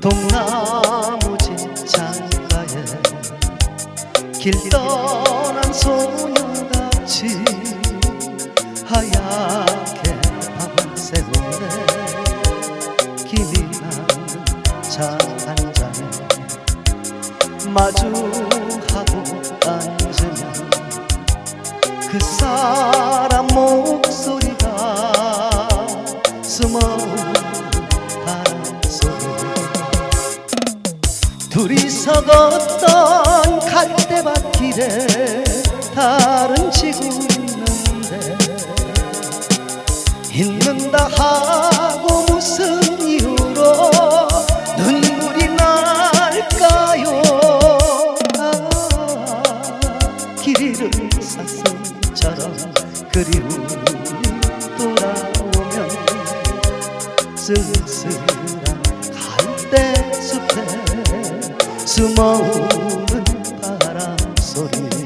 동나무지 창가에 길 떠난 소녀같이 하얗게 밤새운데 김이 나는 차한 잔에 마주하고 앉으면 그사 둘이서 걷던 갈대밭길에 다른 지구 있는데 있는다 하고 무슨 이유로 눈물이 날까요? 아, 길 잃은 사슴처럼 그리움이 돌아오면 쓸쓸 숨어오는 바람 소리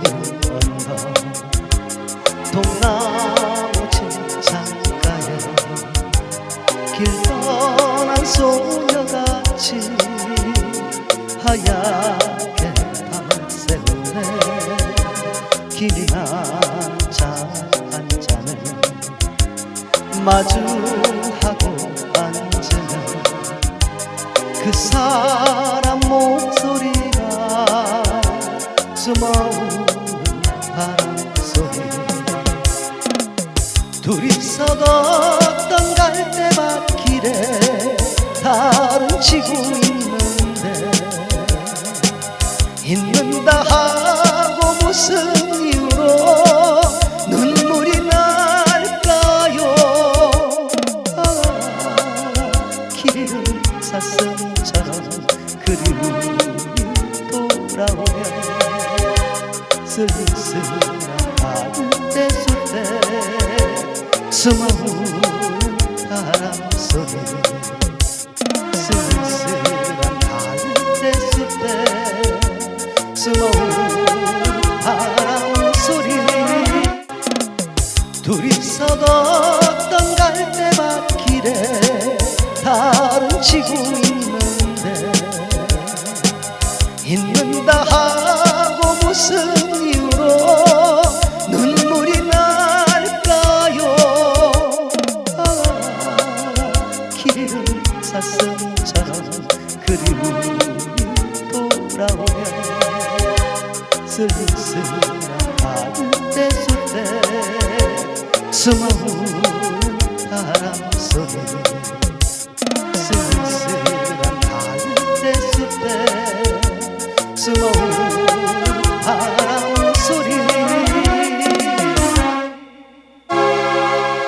보이는 거 동나무 진창가에 길 떠난 소녀같이 하얗게 밤을 새우네 길이 한잔한 잔을 마주하고 앉으면 그 사람 목소리가 숨 걷던 갈대밭길에 다른 지구 있는데 있는다 하고 무슨 이유로 눈물이 날까요? 아, 길은 사슴처럼 그리움이 돌아오면 쓸쓸한 갈대숲에 숨어오는 바람 소리 쓸쓸한 갈대숲에 숨어오는 바람 소리. 둘이서 걷던 갈대밭길에 다른 지구 있는데 있는다 하고 무슨 사슴처럼 그리움이 돌아오면 쓸쓸한 갈대숲에 숨어오는 바람 소리